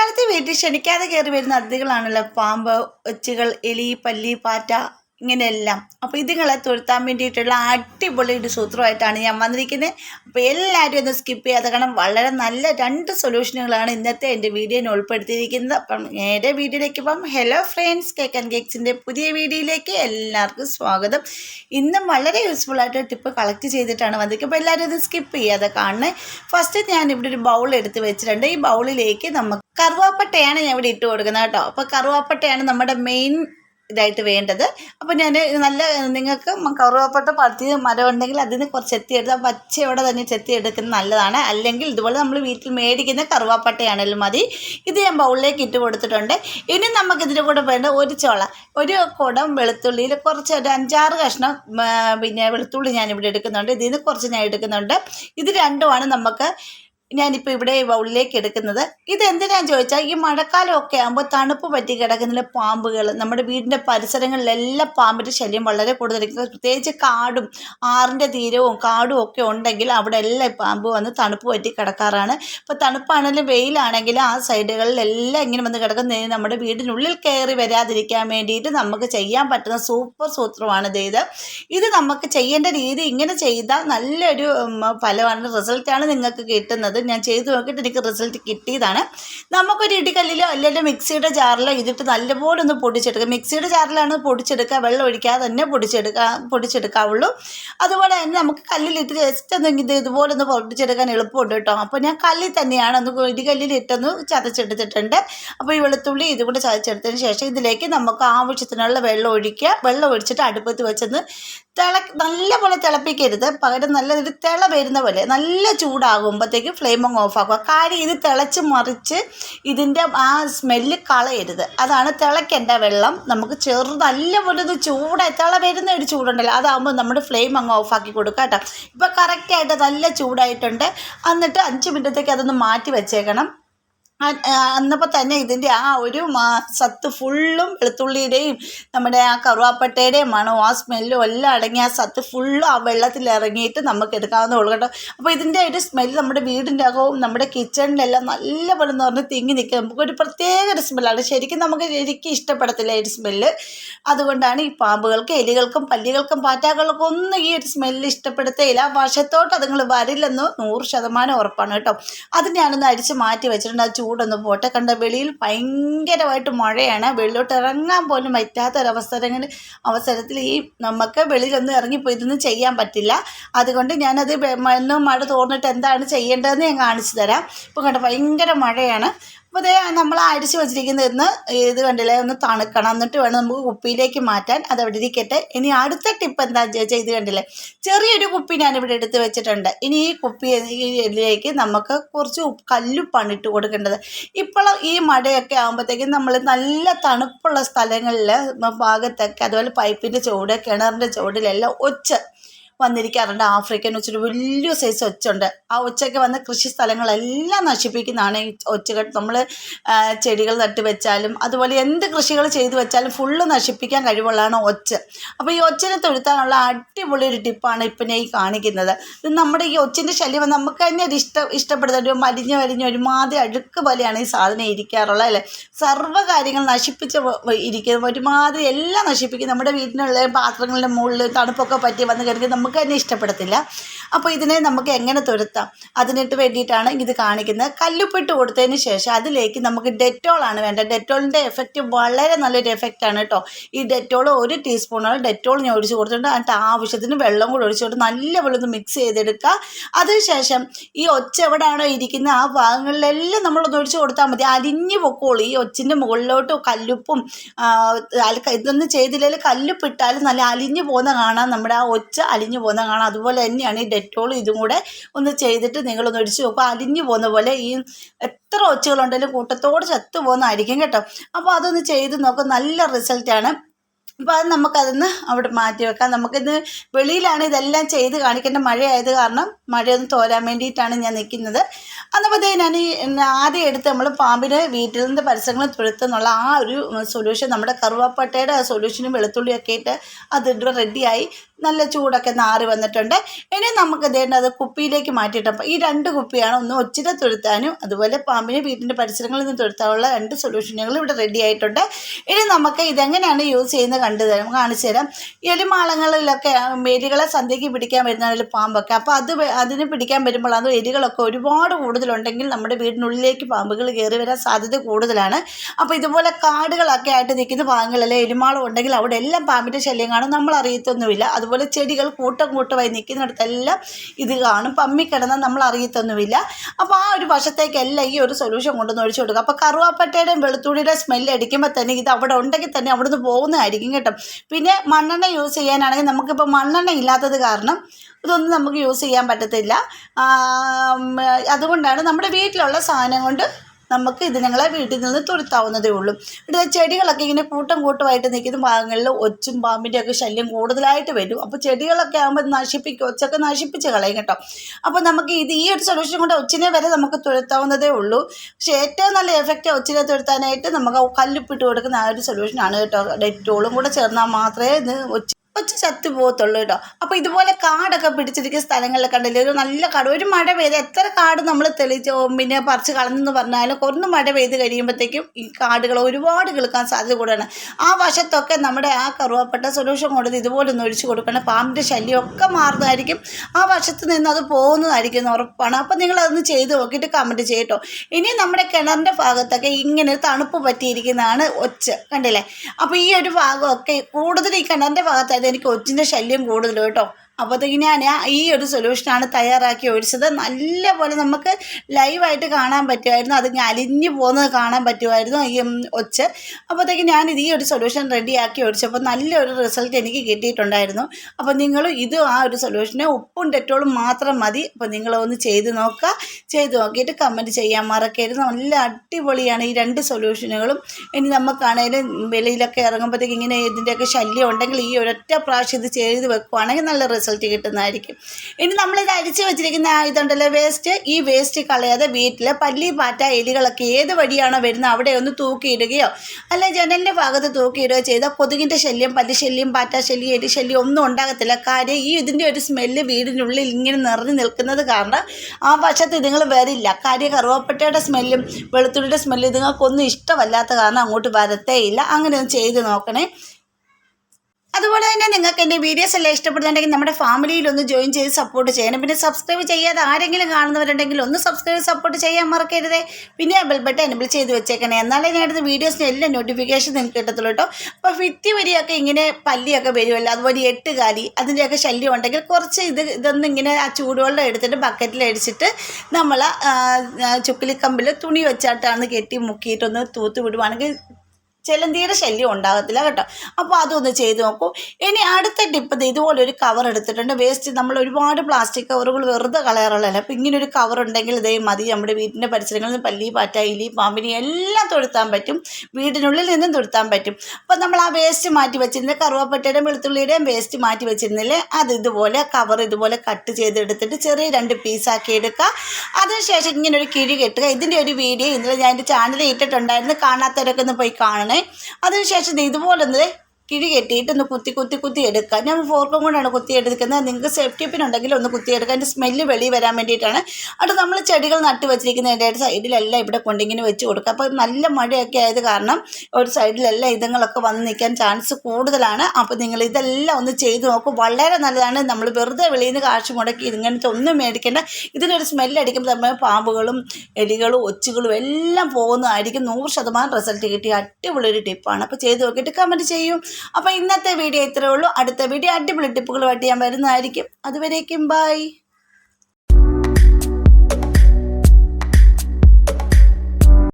മഴക്കാലത്ത് വീട്ടിൽ ക്ഷണിക്കാതെ കയറി വരുന്ന അതിഥികളാണല്ലോ. പാമ്പ് ഒച്ചുകൾ എലി പല്ലി പാറ്റ ഇങ്ങനെയെല്ലാം. അപ്പോൾ ഇതുങ്ങളെ തുരുത്താൻ വേണ്ടിയിട്ടുള്ള അടിപൊളി ഒരു സൂത്രമായിട്ടാണ് ഞാൻ വന്നിരിക്കുന്നത്. അപ്പോൾ എല്ലാവരും ഒന്ന് സ്കിപ്പ് ചെയ്യാതെ കാരണം വളരെ നല്ല രണ്ട് സൊല്യൂഷനുകളാണ് ഇന്നത്തെ എന്റെ വീഡിയോയിൽ ഉൾപ്പെടുത്തിയിരിക്കുന്നത്. അപ്പം നേരെ വീഡിയോയിലേക്ക് ഇപ്പം ഹലോ ഫ്രണ്ട്സ് കേക്ക് ആൻഡ് കേക്ക്സിന്റെ പുതിയ വീഡിയോയിലേക്ക് എല്ലാവർക്കും സ്വാഗതം. ഇന്ന് വളരെ യൂസ്ഫുൾ ആയിട്ട് ടിപ്പ് കളക്ട് ചെയ്തിട്ടാണ് വന്നിരിക്കുന്നത്. അപ്പോൾ എല്ലാവരും ഇത് സ്കിപ്പ് ചെയ്യാതെ കാണണേ. ഫസ്റ്റ് ഞാൻ ഇവിടെ ഒരു ബൗൾ എടുത്ത് വെച്ചിട്ടുണ്ട്. ഈ ബൗളിലേക്ക് നമുക്ക് കറുവാപ്പട്ടയാണ് ഞാൻ ഇവിടെ ഇട്ട് കൊടുക്കുന്നത് കേട്ടോ. അപ്പോൾ കറുവാപ്പട്ടയാണ് നമ്മുടെ മെയിൻ ഇതായിട്ട് വേണ്ടത്. അപ്പോൾ ഞാൻ നല്ല നിങ്ങൾക്ക് കറുവാപ്പട്ട പത്തി മരം ഉണ്ടെങ്കിൽ അതിൽ നിന്ന് കുറച്ച് ചെത്തിയെടുത്ത് ആ പച്ചയോടെ തന്നെ ചെത്തിയെടുക്കുന്നത് നല്ലതാണ്. അല്ലെങ്കിൽ ഇതുപോലെ നമ്മൾ വീട്ടിൽ മേടിക്കുന്ന കറുവാപ്പട്ടയാണെങ്കിലും മതി. ഇത് ഞാൻ ബൗളിലേക്ക് ഇട്ട് കൊടുത്തിട്ടുണ്ട്. ഇനി നമുക്കിതിന്റെ കൂടെ വേണ്ട ഒരു ചോള ഒരു കുടം വെളുത്തുള്ളിയിൽ കുറച്ച് ഒരു അഞ്ചാറ് കഷ്ണം പിന്നെ വെളുത്തുള്ളി ഞാനിവിടെ എടുക്കുന്നുണ്ട്. ഇതിൽ നിന്ന് കുറച്ച് ഞാൻ എടുക്കുന്നുണ്ട്. ഇത് രണ്ടുമാണ് നമുക്ക് ഞാനിപ്പോൾ ഇവിടെ ബൗളിലേക്ക് എടുക്കുന്നത്. ഇതെന്തിനാന്ന് ചോദിച്ചാൽ ഈ മഴക്കാലമൊക്കെ ആകുമ്പോൾ തണുപ്പ് പറ്റി കിടക്കുന്ന പാമ്പുകൾ നമ്മുടെ വീടിന്റെ പരിസരങ്ങളിലെല്ലാം പാമ്പിന്റെ ശല്യം വളരെ കൂടുതലായിരിക്കും. പ്രത്യേകിച്ച് കാടും ആറിന്റെ തീരവും കാടും ഒക്കെ ഉണ്ടെങ്കിൽ അവിടെ എല്ലാം പാമ്പ് വന്ന് തണുപ്പ് പറ്റി കിടക്കാറാണ്. ഇപ്പോൾ തണുപ്പാണെങ്കിലും വെയിലാണെങ്കിലും ആ സൈഡുകളിലെല്ലാം ഇങ്ങനെ വന്ന് കിടക്കുന്ന നമ്മുടെ വീടിനുള്ളിൽ കയറി വരാതിരിക്കാൻ വേണ്ടിയിട്ട് നമുക്ക് ചെയ്യാൻ പറ്റുന്ന സൂപ്പർ സൂത്രമാണ് ഇത്. ഇത് നമുക്ക് ചെയ്യേണ്ട രീതി ഇങ്ങനെ ചെയ്താൽ നല്ലൊരു ഫലമാണ് റിസൾട്ടാണ് നിങ്ങൾക്ക് കിട്ടുന്നത്. ഞാൻ ചെയ്ത് നോക്കിയിട്ട് എനിക്ക് റിസൾട്ട് കിട്ടിയതാണ്. നമുക്കൊരു ഇടിക്കല്ലിലോ അല്ലെങ്കിൽ മിക്സിയുടെ ജാറിലോ ഇതിട്ട് നല്ലപോലെ ഒന്ന് പൊടിച്ചെടുക്കുക മിക്സിയുടെ ജാറിലാണ് പൊടിച്ചെടുക്കുക വെള്ളം ഒഴിക്കാതെ തന്നെ പൊടിച്ചെടുക്കുക പൊടിച്ചെടുക്കാവുള്ളൂ. അതുപോലെ തന്നെ നമുക്ക് കല്ലിലിട്ട് ജസ്റ്റ് ഒന്ന് ഇത് ഇതുപോലെ ഒന്ന് പൊടിച്ചെടുക്കാൻ എളുപ്പമുണ്ട് കേട്ടോ. അപ്പോൾ ഞാൻ കല്ലിൽ തന്നെയാണ് ഒന്ന് ഇടികല്ലിലിട്ടൊന്ന് ചതച്ചെടുത്തിട്ടുണ്ട്. അപ്പോൾ ഈ വെളുത്തുള്ളി ഇത് കൂടെ ചതച്ചെടുത്തതിന് ശേഷം ഇതിലേക്ക് നമുക്ക് ആവശ്യത്തിനുള്ള വെള്ളം ഒഴിക്കുക. വെള്ളം ഒഴിച്ചിട്ട് അടുപ്പത്ത് വെച്ചൊന്ന് തിള നല്ലപോലെ തിളപ്പിക്കരുത്. പകരം നല്ല ഒരു തിള വരുന്ന പോലെ നല്ല ചൂടാകുമ്പോഴത്തേക്ക് ഫ്ലെയിം അങ്ങ് ആക്കുക. കാര്യം ഇത് തിളച്ച് മറിച്ച് ഇതിന്റെ ആ സ്മെല്ല് കളയരുത്. അതാണ് തിളയ്ക്കേണ്ട വെള്ളം. നമുക്ക് ചെറു നല്ലപോലെ ഒന്ന് ചൂടായി തിള വരുന്ന ഒരു ചൂടുണ്ടല്ലോ അതാകുമ്പോൾ നമ്മുടെ ഫ്ലെയിം അങ്ങ് ഓഫ് ആക്കി കൊടുക്കുക കേട്ടോ. ഇപ്പോൾ കറക്റ്റായിട്ട് നല്ല ചൂടായിട്ടുണ്ട്. എന്നിട്ട് അഞ്ച് മിനിറ്റത്തേക്ക് അതൊന്ന് മാറ്റി വെച്ചേക്കണം. അന്നപ്പോൾ തന്നെ ഇതിന്റെ ആ ഒരു മാ- സത്ത് ഫുള്ളും വെളുത്തുള്ളിയുടെയും നമ്മുടെ ആ കറുവാപ്പട്ടയുടെയും മണവും ആ സ്മെല്ലും എല്ലാം അടങ്ങി ആ സത്ത് ഫുള്ളും ആ വെള്ളത്തിൽ ഇറങ്ങിയിട്ട് നമുക്ക് എടുക്കാവുന്ന ഉള്ളൂ കേട്ടോ. അപ്പോൾ ഇതിന്റെ ഒരു സ്മെല്ല് നമ്മുടെ വീടിന്റെ അകവും നമ്മുടെ കിച്ചണിലെല്ലാം നല്ലപോലെ എന്ന് പറഞ്ഞ് തിങ്ങി നിൽക്കുക നമുക്കൊരു പ്രത്യേക ഒരു സ്മെല്ലാണ്. ശരിക്കും നമുക്ക് ശരിക്കും ഇഷ്ടപ്പെടത്തില്ല ഈ ഒരു സ്മെല്ല്. അതുകൊണ്ടാണ് ഈ പാമ്പുകൾക്കും എലികൾക്കും പല്ലികൾക്കും പാറ്റാക്കൾക്കും ഒന്നും ഈ ഒരു സ്മെല്ല് ഇഷ്ടപ്പെടുത്തേയില്ല. വശത്തോട്ട് അതുങ്ങൾ വരില്ലെന്ന് നൂറ് ശതമാനം ഉറപ്പാണ് കേട്ടോ. അത് ഞാനൊന്ന് അടിച്ച് മാറ്റി വെച്ചിട്ടുണ്ട്. ആ ചൂടൊന്ന് പോട്ടെ. കണ്ട വെളിയിൽ ഭയങ്കരമായിട്ട് മഴയാണ്. വെളിയിലോട്ട് ഇറങ്ങാൻ പോലും പറ്റാത്തൊരവസരങ്ങൾ അവസരത്തിൽ ഈ നമുക്ക് വെളിയിലൊന്നും ഇറങ്ങിപ്പോയി ഇതൊന്നും ചെയ്യാൻ പറ്റില്ല. അതുകൊണ്ട് ഞാനത് മഴ തോർന്നിട്ട് എന്താണ് ചെയ്യേണ്ടതെന്ന് ഞാൻ കാണിച്ചു തരാം. ഇപ്പോൾ കണ്ട ഭയങ്കര മഴയാണ്. അപ്പോൾ അതേ നമ്മൾ ആടിച്ച് വെച്ചിരിക്കുന്ന ഇന്ന് ഇത് കണ്ടില്ലേ? ഒന്ന് തണുക്കണം. എന്നിട്ട് വേണം നമുക്ക് കുപ്പിയിലേക്ക് മാറ്റാൻ. അത് അവിടെ ഇരിക്കട്ടെ. ഇനി അടുത്ത ടിപ്പ് എന്താ ചെയ്ത് കണ്ടില്ലേ? ചെറിയൊരു കുപ്പി ഞാൻ ഇവിടെ എടുത്ത് വെച്ചിട്ടുണ്ട്. ഇനി ഈ കുപ്പി ഇതിലേക്ക് നമുക്ക് കുറച്ച് കല്ലു കല്ലുപ്പാണ് ഇട്ട് കൊടുക്കേണ്ടത്. ഇപ്പോൾ ഈ മഴയൊക്കെ ആകുമ്പോഴത്തേക്കും നമ്മൾ നല്ല തണുപ്പുള്ള സ്ഥലങ്ങളിൽ ഭാഗത്തൊക്കെ അതുപോലെ പൈപ്പിന്റെ ചുവട് കിണറിന്റെ ചുവടിലെല്ലാം ഒച്ച വന്നിരിക്കാറുണ്ട്. ആഫ്രിക്കൻ ഒച്ചൊരു വലിയ സൈസ് ഒച്ചുണ്ട്. ആ ഒച്ചയൊക്കെ വന്ന് കൃഷി സ്ഥലങ്ങളെല്ലാം നശിപ്പിക്കുന്നതാണ് ഈ ഒച്ചകൾ. നമ്മൾ ചെടികൾ നട്ട് വെച്ചാലും അതുപോലെ എന്ത് കൃഷികൾ ചെയ്തു വെച്ചാലും ഫുള്ള് നശിപ്പിക്കാൻ കഴിവുള്ളതാണ് ഒച്ച്. അപ്പോൾ ഈ ഒച്ചിനെ തൊഴുത്താനുള്ള അടിപൊളി ഒരു ടിപ്പാണ് ഇപ്പം ഈ കാണിക്കുന്നത്. ഇത് നമ്മുടെ ഈ ഒച്ചിന്റെ ശല്യം നമുക്ക് തന്നെ ഒരു ഇഷ്ട ഇഷ്ടപ്പെടുന്ന ഒരു മരിഞ്ഞ് മരിഞ്ഞ് ഒരുമാതിരി അഴുക്ക് പോലെയാണ് ഈ സാധനം ഇരിക്കാറുള്ളത് അല്ലേ? സർവ കാര്യങ്ങൾ നശിപ്പിച്ച് ഇരിക്കുന്നത് ഒരുമാതിരി എല്ലാം നശിപ്പിക്കും. നമ്മുടെ വീട്ടിനുള്ള പാത്രങ്ങളുടെ മുകളിൽ തണുപ്പൊക്കെ പറ്റി വന്ന് കിടക്കുന്നത് നമുക്ക് തന്നെ ഇഷ്ടപ്പെടത്തില്ല. അപ്പോൾ ഇതിനെ നമുക്ക് എങ്ങനെ തുരത്താം? അതിനിട്ട് വേണ്ടിയിട്ടാണ് ഇത് കാണിക്കുന്നത്. കല്ലുപ്പിട്ട് കൊടുത്തതിന് ശേഷം അതിലേക്ക് നമുക്ക് ഡെറ്റോളാണ് വേണ്ടത്. ഡെറ്റോളിന്റെ എഫക്റ്റ് വളരെ നല്ലൊരു എഫക്റ്റാണ് കേട്ടോ. ഈ ഡെറ്റോൾ ഒരു ടീസ്പൂണോളം ഡെറ്റോൾ ഞാൻ ഒഴിച്ച് കൊടുത്തിട്ടുണ്ട്. എന്നിട്ട് ആവശ്യത്തിന് വെള്ളം കൂടി ഒഴിച്ച് കൊടുത്ത് നല്ലപോലെ ഒന്ന് മിക്സ് ചെയ്തെടുക്കുക. അതിനുശേഷം ഈ ഒച്ച എവിടെയാണോ ഇരിക്കുന്ന ആ ഭാഗങ്ങളിലെല്ലാം നമ്മളൊന്ന് ഒഴിച്ച് കൊടുത്താൽ മതി. അലിഞ്ഞു പൊക്കോളൂ. ഈ ഒച്ചിന്റെ മുകളിലോട്ട് കല്ലുപ്പും ഇതൊന്നും ചെയ്തില്ലെങ്കിൽ കല്ലുപ്പിട്ടാലും നല്ല അലിഞ്ഞു പോകുന്ന കാണാം നമ്മുടെ ആ ഒച്ച അലിഞ്ഞു പോകുന്ന കാണാം. അതുപോലെ തന്നെയാണ് ഈ ഡെറ്റോളും ഇതും കൂടെ ഒന്ന് ചെയ്തിട്ട് നിങ്ങളൊന്ന് ഒഴിച്ച് നോക്കുക അലിഞ്ഞു പോകുന്ന പോലെ ഈ എത്ര ഒച്ചകളുണ്ടെങ്കിലും കൂട്ടത്തോട് ചത്തു പോകുന്നതായിരിക്കും കേട്ടോ. അപ്പോൾ അതൊന്ന് ചെയ്ത് നോക്കുക നല്ല റിസൾട്ടാണ് അപ്പോൾ അത് നമുക്കതൊന്ന് അവിടെ മാറ്റി വെക്കാം. നമുക്കിന്ന് വെളിയിലാണ് ഇതെല്ലാം ചെയ്ത് കാണിക്കേണ്ട മഴയായത് കാരണം മഴയൊന്ന് തോരാൻ വേണ്ടിയിട്ടാണ് ഞാൻ നിൽക്കുന്നത്. അന്നപ്പോഴത്തേ ഞാൻ ഈ ആദ്യം എടുത്ത് നമ്മൾ പാമ്പിന് വീട്ടിൽ നിന്ന് പരിസരങ്ങൾ തുരുത്തുന്നുള്ള ആ ഒരു സൊല്യൂഷൻ നമ്മുടെ കറുവാപ്പട്ടയുടെ സൊല്യൂഷനും വെളുത്തുള്ളിയൊക്കെ ഇട്ട് അത് റെഡിയായി നല്ല ചൂടൊക്കെ നാറി വന്നിട്ടുണ്ട്. ഇനി നമുക്ക് ഇതേണ്ടത് കുപ്പിയിലേക്ക് മാറ്റിയിട്ടപ്പോൾ ഈ രണ്ട് കുപ്പിയാണ് ഒന്ന് ഒച്ചിനെ തുരുത്താനും അതുപോലെ പാമ്പിനെ വീട്ടിന്റെ പരിസരങ്ങളിൽ നിന്ന് തുരുത്താനുള്ള രണ്ട് സൊല്യൂഷനുകൾ ഇവിടെ റെഡി ആയിട്ടുണ്ട്. ഇനി നമുക്ക് ഇതെങ്ങനെയാണ് യൂസ് ചെയ്യുന്നത് കണ്ടു തരാം കാണിച്ചു തരാം. എലിമാളങ്ങളിലൊക്കെ എലികളെ സന്ധ്യയ്ക്ക് പിടിക്കാൻ വരുന്നതിൽ പാമ്പൊക്കെ. അപ്പോൾ അത് അതിന് പിടിക്കാൻ വരുമ്പോൾ അത് എലികളൊക്കെ ഒരുപാട് കൂടുതലുണ്ടെങ്കിൽ നമ്മുടെ വീടിനുള്ളിലേക്ക് പാമ്പുകൾ കയറി വരാൻ സാധ്യത കൂടുതലാണ്. അപ്പോൾ ഇതുപോലെ കാടുകളൊക്കെ ആയിട്ട് നിൽക്കുന്ന ഭാഗങ്ങളിലെ എലിമാളം ഉണ്ടെങ്കിൽ അവിടെ എല്ലാം പാമ്പിന്റെ ശല്യം കാണും. നമ്മൾ അറിയത്തൊന്നുമില്ല അതുപോലെ ചെടികൾ കൂട്ടം കൂട്ടമായി നിൽക്കുന്നിടത്തെല്ലാം ഇത് കാണും. പമ്മി കിടന്നാൽ നമ്മൾ അറിയത്തൊന്നുമില്ല. അപ്പോൾ ആ ഒരു വശത്തേക്കെല്ലാം ഈ ഒരു സൊല്യൂഷൻ കൊണ്ടുവന്ന് ഒഴിച്ചു കൊടുക്കുക അപ്പോൾ കറുവാപ്പട്ടയുടെയും വെളുത്തുള്ളിയുടെ സ്മെല്ല് അടിക്കുമ്പോൾ തന്നെ ഇത് അവിടെ ഉണ്ടെങ്കിൽ തന്നെ അവിടുന്ന് പോകുന്നതായിരിക്കും കേട്ടോ. പിന്നെ മണ്ണെണ്ണ യൂസ് ചെയ്യാനാണെങ്കിൽ നമുക്കിപ്പോൾ മണ്ണെണ്ണ ഇല്ലാത്തത് കാരണം ഇതൊന്നും നമുക്ക് യൂസ് ചെയ്യാൻ പറ്റത്തില്ല. അതുകൊണ്ടാണ് നമ്മുടെ വീട്ടിലുള്ള സാധനം കൊണ്ട് നമുക്ക് ഇതിനങ്ങളെ വീട്ടിൽ നിന്ന് തുരുത്താവുന്നതേ ഉള്ളൂ. ഇവിടെ ചെടികളൊക്കെ ഇങ്ങനെ കൂട്ടം കൂട്ടമായിട്ട് നിൽക്കുന്ന ഭാഗങ്ങളിൽ ഒച്ചും പാമ്പിന്റെ ഒക്കെ ശല്യം കൂടുതലായിട്ട് വരും. അപ്പോൾ ചെടികളൊക്കെ ആകുമ്പോൾ നശിപ്പിക്കും. ഒച്ചൊക്കെ നശിപ്പിച്ച് കളയും കേട്ടോ. അപ്പോൾ നമുക്ക് ഇത് ഈ ഒരു സൊല്യൂഷൻ കൊണ്ട് ഒച്ചിനെ വരെ നമുക്ക് തുരുത്താവുന്നതേ ഉള്ളൂ. പക്ഷേ ഏറ്റവും നല്ല എഫക്റ്റ് ഒച്ചിനെ തുരുത്താനായിട്ട് നമുക്ക് കല്ലുപ്പിട്ട് കൊടുക്കുന്ന ആ ഒരു സൊല്യൂഷനാണ് കേട്ടോ. ഡെറ്റോളും കൂടെ ചേർന്നാൽ മാത്രമേ ഇത് ഒച്ച ഒച്ച ചത്തു പോകത്തുള്ളൂ കേട്ടോ. അപ്പോൾ ഇതുപോലെ കാടൊക്കെ പിടിച്ചിരിക്കുന്ന സ്ഥലങ്ങളിൽ കണ്ടില്ലേ ഒരു നല്ല കാട് ഒരു മഴ പെയ്ത് എത്ര കാട് നമ്മൾ തെളിച്ച് പിന്നെ പറിച്ച് കളഞ്ഞെന്ന് പറഞ്ഞാലും ഒന്ന് മഴ പെയ്ത് കഴിയുമ്പോഴത്തേക്കും ഈ കാടുകൾ ഒരുപാട് കിളുക്കാൻ സാധ്യത കൂടുതലാണ്. ആ വശത്തൊക്കെ നമ്മുടെ ആ കറുവപ്പെട്ട സൊല്യൂഷൻ കൊടുത്ത് ഇതുപോലെ ഒന്ന് ഒഴിച്ചു കൊടുക്കണം. പാമ്പിന്റെ ശല്യമൊക്കെ മാറുന്നതായിരിക്കും. ആ വശത്ത് നിന്ന് അത് പോകുന്നതായിരിക്കും എന്ന് ഉറപ്പാണ്. അപ്പോൾ നിങ്ങൾ അതൊന്ന് ചെയ്ത് നോക്കിയിട്ട് കമന്റ് ചെയ്യട്ടോ. ഇനി നമ്മുടെ കിണറിന്റെ ഭാഗത്തൊക്കെ ഇങ്ങനെ തണുപ്പ് പറ്റിയിരിക്കുന്നതാണ് ഒച്ച. കണ്ടില്ലേ? അപ്പോൾ ഈ ഒരു ഭാഗമൊക്കെ കൂടുതൽ ഈ കിണറിന്റെ ഭാഗത്തായത് എനിക്ക് ഒച്ചിന്റെ ശല്യം കൂടുതലും കേട്ടോ. അപ്പോഴത്തേക്ക് ഞാൻ ഈ ഒരു സൊല്യൂഷനാണ് തയ്യാറാക്കി ഒഴിച്ചത്. നല്ലപോലെ നമുക്ക് ലൈവായിട്ട് കാണാൻ പറ്റുമായിരുന്നു. ഞാൻ അലിഞ്ഞു പോകുന്നത് കാണാൻ പറ്റുമായിരുന്നു ഈ ഒച്ച്. അപ്പോഴത്തേക്ക് ഞാൻ ഈ ഒരു സൊല്യൂഷൻ റെഡിയാക്കി ഒഴിച്ചപ്പോൾ നല്ലൊരു റിസൾട്ട് എനിക്ക് കിട്ടിയിട്ടുണ്ടായിരുന്നു. അപ്പോൾ നിങ്ങൾ ഇത് ആ ഒരു സൊല്യൂഷനെ ഉപ്പും ഡെറ്റോളും മാത്രം മതി. അപ്പോൾ നിങ്ങളൊന്ന് ചെയ്ത് നോക്കുക. ചെയ്ത് നോക്കിയിട്ട് കമന്റ് ചെയ്യാൻ മറക്കരുത്. നല്ല അടിപൊളിയാണ് ഈ രണ്ട് സൊല്യൂഷനുകളും ഇനി നമുക്കാണേലും വെളിയിലൊക്കെ ഇറങ്ങുമ്പോഴത്തേക്ക് ഇങ്ങനെ ഇതിന്റെയൊക്കെ ശല്യം ഉണ്ടെങ്കിൽ ഈ ഒരൊറ്റ പ്രാവശ്യം ഇത് ചെയ്ത് വെക്കുവാണെങ്കിൽ നല്ല റിസൾട്ട് കിട്ടുന്നതായിരിക്കും. ഇനി നമ്മളിത് അരിച്ച് വെച്ചിരിക്കുന്ന ഇതുണ്ടല്ലോ വേസ്റ്റ് ഈ വേസ്റ്റ് കളയാതെ വീട്ടിൽ പല്ലി പാറ്റ എലികളൊക്കെ ഏത് വഴിയാണോ വരുന്നത് അവിടെ ഒന്ന് തൂക്കിയിടുകയോ അല്ല ജനലിന്റെ ഭാഗത്ത് തൂക്കിയിടുകയോ ചെയ്താൽ കൊതുകിന്റെ ശല്യം പല്ലി ശല്യം പാറ്റ ശല്യം എലി ശല്യം ഒന്നും ഉണ്ടാകത്തില്ല. കാര്യം ഈ ഇതിന്റെ ഒരു സ്മെല്ല് വീടിനുള്ളിൽ ഇങ്ങനെ നിറഞ്ഞു നിൽക്കുന്നത് കാരണം ആ വശത്ത് ഇതുങ്ങൾ വരില്ല. കാര്യം കറുവപ്പട്ടയുടെ സ്മെല്ലും വെളുത്തുള്ളിയുടെ സ്മെല്ലും ഇതുങ്ങൾക്കൊന്നും ഇഷ്ടമല്ലാത്ത കാരണം അങ്ങോട്ട് വരത്തേ ഇല്ല. അങ്ങനെ ഒന്ന് ചെയ്ത് നോക്കണേ. അതുപോലെ തന്നെ നിങ്ങൾക്ക് എന്റെ വീഡിയോസ് എല്ലാം ഇഷ്ടപ്പെടുന്നുണ്ടെങ്കിൽ നമ്മുടെ ഫാമിലിയിൽ ഒന്ന് ജോയിൻ ചെയ്ത് സപ്പോർട്ട് ചെയ്യണം. പിന്നെ സബ്സ്ക്രൈബ് ചെയ്യാതെ ആരെങ്കിലും കാണുന്നവരുണ്ടെങ്കിൽ ഒന്ന് സബ്സ്ക്രൈബ് സപ്പോർട്ട് ചെയ്യാൻ മറക്കരുത്. പിന്നെ ബെൽ ബട്ടൺ എനബിൾ ചെയ്ത് വെച്ചേക്കണേ. എന്നാലേ ഞാൻ അടുത്ത വീഡിയോസിന് എല്ലാം നോട്ടിഫിക്കേഷൻ നിങ്ങൾക്ക് കിട്ടത്തുള്ളൂ കേട്ടോ. അപ്പോൾ ഭിത്തി വരിയൊക്കെ ഇങ്ങനെ പല്ലിയൊക്കെ വരുമല്ലോ. അതുപോലെ എട്ട് കാലി അതിന്റെയൊക്കെ ശല്യം ഉണ്ടെങ്കിൽ കുറച്ച് ഇത് ഇതൊന്നും ഇങ്ങനെ ആ ചൂടുവെള്ളം എടുത്തിട്ട് ബക്കറ്റിൽ അടിച്ചിട്ട് നമ്മൾ ചുക്കിലിക്കമ്പിൽ തുണി വെച്ചാട്ടാണ് കെട്ടി മുക്കിയിട്ടൊന്ന് തൂത്ത് വിടുവാണെങ്കിൽ ചിലന്തിയുടെ ശല്യം ഉണ്ടാകത്തില്ല കേട്ടോ. അപ്പോൾ അതൊന്ന് ചെയ്ത് നോക്കൂ. ഇനി അടുത്ത ടിപ്പ് ഇത് ഇതുപോലെ ഒരു കവർ എടുത്തിട്ടുണ്ട്. വേസ്റ്റ് നമ്മൾ ഒരുപാട് പ്ലാസ്റ്റിക് കവറുകൾ വെറുതെ കളയാറുള്ളതല്ല. അപ്പോൾ ഇങ്ങനെ ഒരു കവർ ഉണ്ടെങ്കിൽ ഇതേ മതി. നമ്മുടെ വീടിന്റെ പരിസരങ്ങളിൽ നിന്ന് പല്ലി പാറ്റ ഇലി പാമ്പിനി എല്ലാം തൊഴുത്താൻ പറ്റും. വീടിനുള്ളിൽ നിന്നും തൊഴുത്താൻ പറ്റും. അപ്പോൾ നമ്മൾ ആ വേസ്റ്റ് മാറ്റി വെച്ചിരുന്ന കറുവപ്പട്ടയുടെയും വെളുത്തുള്ളിയുടെയും വേസ്റ്റ് മാറ്റി വെച്ചിരുന്നില്ലേ? അത് ഇതുപോലെ കവർ ഇതുപോലെ കട്ട് ചെയ്തെടുത്തിട്ട് ചെറിയ രണ്ട് പീസാക്കി എടുക്കുക. അതിനുശേഷം ഇങ്ങനെ ഒരു കിഴി കെട്ടുക. ഇതിന്റെ ഒരു വീഡിയോ ഇന്നലെ ഞാൻ എന്റെ ചാനലിൽ ഇട്ടിട്ടുണ്ടായിരുന്നു. കാണാത്തവരൊക്കെ ഒന്ന് പോയി കാണണേ അതിനുശേഷം ഇതുപോലെ ഒന്ന് കിഴി കെട്ടിയിട്ട് ഒന്ന് കുത്തി കുത്തി കുത്തി എടുക്കുക. ഞാൻ ഫോർക്കും കൊണ്ടാണ് കുത്തി എടുക്കുന്നത്. നിങ്ങൾക്ക് സേഫ്റ്റി പിൻ ഉണ്ടെങ്കിൽ ഒന്ന് കുത്തി എടുക്കുക. അതിന്റെ സ്മെല്ല് വെളി വരാൻ വേണ്ടിയിട്ടാണ്. അത് നമ്മൾ ചെടികൾ നട്ട് വെച്ചിരിക്കുന്നതിന്റെ സൈഡിലെല്ലാം ഇവിടെ കൊണ്ടിങ്ങനെ വെച്ച് കൊടുക്കുക. അപ്പോൾ നല്ല മഴയൊക്കെ ആയത് കാരണം ഒരു സൈഡിലെല്ലാം ഇതുങ്ങളൊക്കെ വന്ന് നിൽക്കാൻ ചാൻസ് കൂടുതലാണ്. അപ്പോൾ നിങ്ങൾ ഇതെല്ലാം ഒന്ന് ചെയ്ത് നോക്കും. വളരെ നല്ലതാണ്. നമ്മൾ വെറുതെ വെളിയിൽ നിന്ന് കാശ് മുടക്കി ഇങ്ങനത്തെ ഒന്നും മേടിക്കേണ്ട. ഇതിനൊരു സ്മെല്ല് അടിക്കുമ്പോൾ നമ്മൾ പാമ്പുകളും എലികളും ഒച്ചുകളും എല്ലാം പോകുന്നതായിരിക്കും. നൂറ് ശതമാനം റിസൾട്ട് കിട്ടിയ അടിപൊളി ഒരു ടിപ്പാണ് അപ്പോൾ ചെയ്ത് നോക്കിയിട്ട് കമന്റ് ചെയ്യും. അപ്പോൾ ഇന്നത്തെ വീഡിയോ ഇത്രയേ ഉള്ളൂ. അടുത്ത വീഡിയോ അടിപൊളി ടിപ്പുകളുമായിട്ട് ഞാൻ വരുന്നതായിരിക്കും. അതുവരേക്കും ബൈ